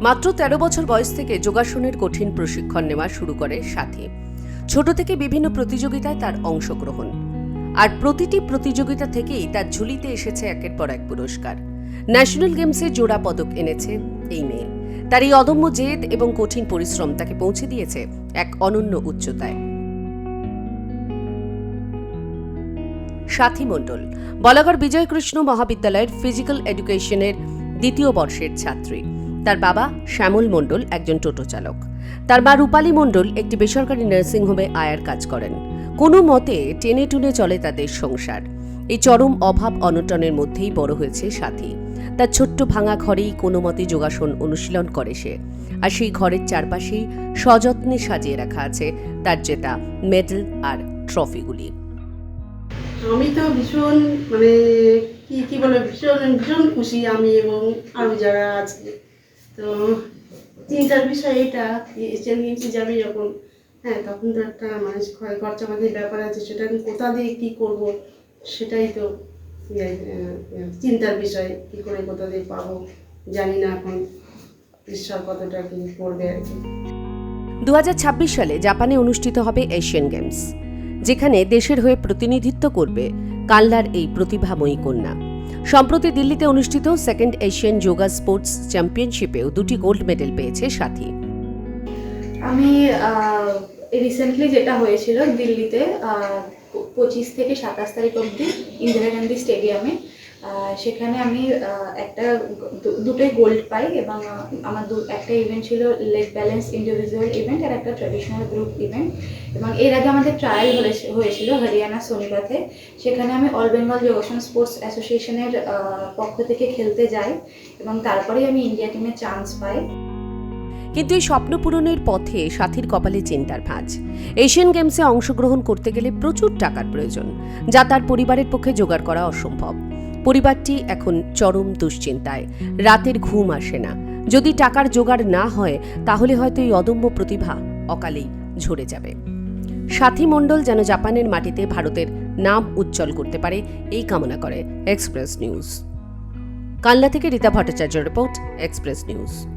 মাত্র তেরো বছর বয়স থেকে যোগাসনের কঠিন প্রশিক্ষণ নেওয়া শুরু করে সাথী। ছোট থেকে বিভিন্ন প্রতিযোগিতায় তার অংশগ্রহণ। আর প্রতিটি প্রতিযোগিতা থেকেই তার ঝুলিতে এসেছে একের পর এক পুরস্কার। ন্যাশনাল গেমসে জোড়া পদক এনেছে এই মেয়ে। তার এই অদম্য জেদ এবং কঠিন পরিশ্রম তাকে পৌঁছে দিয়েছে এক অনন্য উচ্চতায়। সাথী মণ্ডল, বলাগড় বিজয়কৃষ্ণ মহাবিদ্যালয়ের ফিজিক্যাল এডুকেশনের দ্বিতীয় বর্ষের ছাত্রী। তার বাবা শ্যামল মণ্ডল একজন টোটো চালক। তার মা রূপালী মণ্ডল একটি বেসরকারি নার্সিংহোমে আয়ার কাজ করেন। কোনো মতে টেনে টুনে চলে তাদের সংসার। এই চরম অভাব অনটনের মধ্যেই বড় হয়েছে সাথী। তার ছোট্ট ভাঙা ঘরেই কোনো মতে যোগাসন অনুশীলন করে সে। আর সেই ঘরের চারপাশেই সযত্নে সাজিয়ে রাখা আছে তার জেতা, মেডেল আর ট্রফিগুলি। আমি তো ভীষণ মানে কি কি বলে ভীষণ ভীষণ খুশি আমি এবং আরও যারা আছে তো চিন্তার বিষয় এটা এশিয়ান গেমসে যাবে যখন। হ্যাঁ তখন তো একটা মানে খরচ খরচাপাতির ব্যাপার আছে, সেটা আমি কোথা দিয়ে কী করব, সেটাই তো চিন্তার বিষয়, কী করে কোথা দিয়ে পাবো, জানি না এখন ঈশ্বর কতটা কি করবে আর কি। দু হাজার ছাব্বিশ সালে জাপানে অনুষ্ঠিত হবে এশিয়ান গেমস, যেখানে দেশের হয়ে প্রতিনিধিত্ব করবে কাল্লার এই প্রতিভাময়ী কন্যা। সম্প্রতি দিল্লিতে অনুষ্ঠিত সেকেন্ড এশিয়ান যোগা স্পোর্টস চ্যাম্পিয়নশিপেও দুটি গোল্ড মেডেল পেয়েছে সাথী। আমি রিসেন্টলি যেটা হয়েছিল দিল্লিতে পঁচিশ থেকে সাতাশ তারিখ অবধি ইন্দিরা গান্ধী স্টেডিয়ামে সেখানে আমি একটা দুটোই গোল্ড পাই এবং আমার দু, একটা ইভেন্ট ছিল লেগ ব্যালেন্স ইন্ডিভিজুয়াল ইভেন্ট আর একটা ট্র্যাডিশনাল গ্রুপ ইভেন্ট এবং এর আগে আমাদের ট্রায়াল হয়েছিল হরিয়ানা সোনিপাতে সেখানে আমি অল বেঙ্গল যোগাসন স্পোর্টস অ্যাসোসিয়েশনের পক্ষ থেকে খেলতে যাই এবং তারপরেই আমি ইন্ডিয়া টিমে চান্স পাই। কিন্তু এই স্বপ্ন পূরণের পথে সাথীর কপালে চিন্তার ভাঁজ। এশিয়ান গেমসে অংশগ্রহণ করতে গেলে প্রচুর টাকার প্রয়োজন, যা তার পরিবারের পক্ষে জোগাড় করা অসম্ভব। পরিবারটি এখন চরম দুশ্চিন্তায়। রাতের ঘুম আসে না। যদি টাকার জোগাড় না হয়, তাহলে হয়তো এই অদম্য প্রতিভা অকালেই ঝরে যাবে। সাথী মণ্ডল যেন জাপানের মাটিতে ভারতের নাম উজ্জ্বল করতে পারে, এই কামনা করে এক্সপ্রেস নিউজ। কানলা থেকে Rita Bhattacharya report, express news.